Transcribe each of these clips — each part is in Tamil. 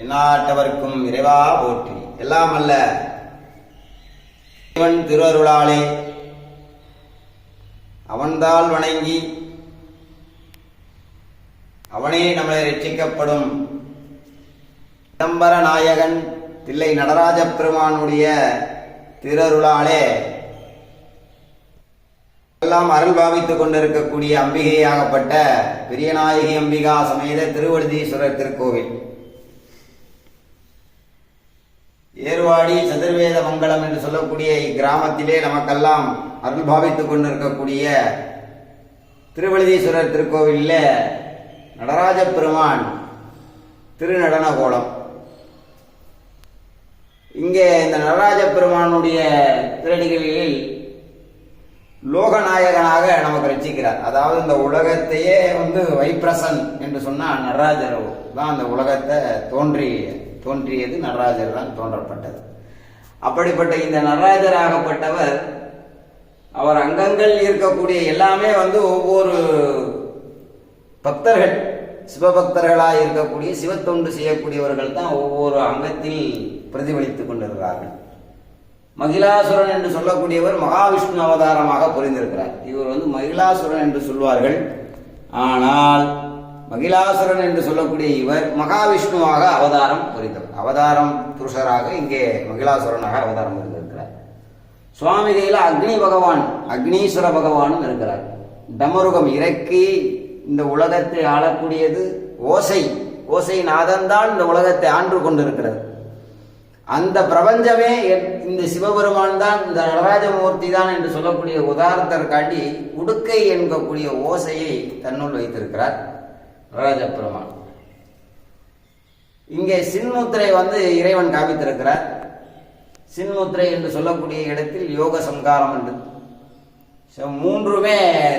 எந்நாட்டவர்க்கும் இறைவா போற்றி. எல்லாம் அல்ல இவன் திருவருளாலே அவன்தால் வணங்கி அவனே நம்மளை ரட்சிக்கப்படும். சிதம்பர நாயகன் தில்லை நடராஜ பெருமானுடைய திருஅருளாலே எல்லாம் அருள் பாவித்துக் கொண்டிருக்கக்கூடிய அம்பிகையாகப்பட்ட பெரியநாயகி அம்பிகா சமேத திருவழுதீஸ்வரர் திருக்கோவில். ஏர்வாடி சதுர்வேத மங்கலம் என்று சொல்லக்கூடிய இக்கிராமத்திலே நமக்கெல்லாம் அருள் பாவித்துக் கொண்டிருக்கக்கூடிய திருவழுதீஸ்வரர் திருக்கோவிலில் நடராஜ பெருமான் திருநடன கோலம். இங்கே இந்த நடராஜ பெருமானுடைய திருடிகளில் லோகநாயகனாக நமக்கு ரசிக்கிறார். அதாவது இந்த உலகத்தையே வந்து வைப்ரசன் என்று சொன்னால் நடராஜர் தான் அந்த உலகத்தை தோன்றி தோன்றியது நடராஜர் தான் தோன்றப்பட்டது. அப்படிப்பட்ட இந்த நடராஜர் ஆகப்பட்டவர் அவர் அங்கங்கள் இருக்கக்கூடிய எல்லாமே வந்து ஒவ்வொரு பக்தர்கள் சிவபக்தர்களாக இருக்கக்கூடிய சிவத்தொண்டு செய்யக்கூடியவர்கள் தான் ஒவ்வொரு அங்கத்தில் பிரதிபலித்துக் கொண்டிருக்கிறார்கள். மகிழாசுரன் என்று சொல்லக்கூடியவர் மகாவிஷ்ணு அவதாரமாக புரிந்திருக்கிறார். இவர் வந்து மகிழாசுரன் என்று சொல்வார்கள். ஆனால் மகிழாசுரன் என்று சொல்லக்கூடிய இவர் மகாவிஷ்ணுவாக அவதாரம் புரிந்தவர். அவதாரம் புருஷராக இங்கே மகிழாசுரனாக அவதாரம் புரிந்திருக்கிறார். சுவாமிகையில் அக்னி பகவான் அக்னீஸ்வர பகவானும் இருக்கிறார். டமருகம் இறக்கி இந்த உலகத்தை ஆளக்கூடியது ஓசை. ஓசை நாதன்தான் இந்த உலகத்தை ஆண்டு கொண்டிருக்கிறது. அந்த பிரபஞ்சமே என்- இந்த சிவபெருமான் தான் இந்த நடராஜமூர்த்தி தான் என்று சொல்லக்கூடிய உதாரணத்திற்காண்டி உடுக்கை என்கக்கூடிய ஓசையை தன்னுள் வைத்திருக்கிறார். நடராஜ பெருமான் இங்கே சின்முத்திரை வந்து இறைவன் காமித்திருக்கிறார். சின்முத்திரை என்று சொல்லக்கூடிய இடத்தில் யோக சங்காரம் என்று மூன்றுமே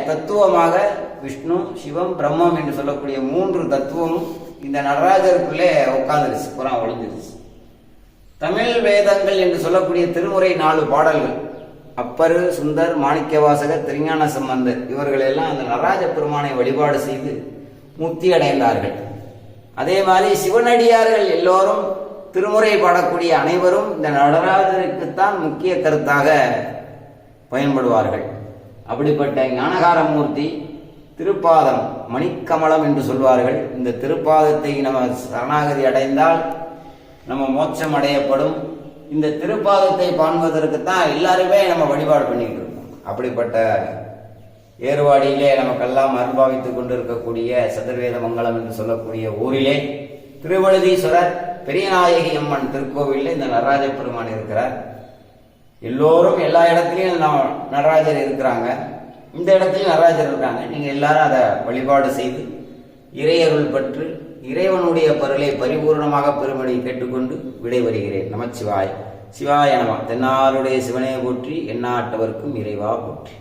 தத்துவமாக விஷ்ணு சிவம் பிரம்மம் என்று சொல்லக்கூடிய மூன்று தத்துவமும் இந்த நடராஜருக்குள்ளே உட்கார்ந்துருச்சு புறம் ஒளிஞ்சிருச்சு. தமிழ் வேதங்கள் என்று சொல்லக்கூடிய திருமுறை நாலு பாடல்கள். அப்பரு சுந்தர் மாணிக்கவாசகர் திருஞான சம்பந்தர் இவர்கள் எல்லாம் அந்த நடராஜ பெருமானை வழிபாடு செய்து முக்தி அடைந்தார்கள் அதே மாதிரி சிவனடியார்கள் எல்லோரும் திருமுறை பாடக்கூடிய அனைவரும் இந்த நடராஜருக்குத்தான் முக்கிய கருத்தாக பயன்படுவார்கள். அப்படிப்பட்ட ஞானகாரமூர்த்தி திருப்பாதம் மணிக்கமலம் என்று சொல்வார்கள். இந்த திருப்பாதத்தை நம்ம சரணாகதி அடைந்தால் நம்ம மோட்சம் அடையப்படும். இந்த திருப்பாதத்தை பாண்பதற்குத்தான் எல்லாருமே நம்ம வழிபாடு பண்ணிட்டு இருக்கோம். அப்படிப்பட்ட ஏர்வாடியிலே நமக்கெல்லாம் அனுபவித்துக் கொண்டிருக்கக்கூடிய சதுர்வேத மங்கலம் என்று சொல்லக்கூடிய ஊரிலே திருவழுதீஸ்வரர் பெரியநாயகி அம்மன் திருக்கோவிலில் இந்த நடராஜ பெருமான் இருக்கிறார். எல்லோரும் எல்லா இடத்துலையும் நடராஜர் இருக்கிறாங்க. இந்த இடத்துலையும் நடராஜர் இருக்காங்க. நீங்க எல்லாரும் அதை வழிபாடு செய்து இறையருள் பற்று இறைவனுடைய பொருளை பரிபூர்ணமாக பெருமடி கேட்டுக்கொண்டு விடைபெறுகிறேன். நமச்சிவாய். சிவாய நம. தென்னாருடைய சிவனையை போற்றி எண்ணாட்டவர்க்கும் இறைவா போற்றி.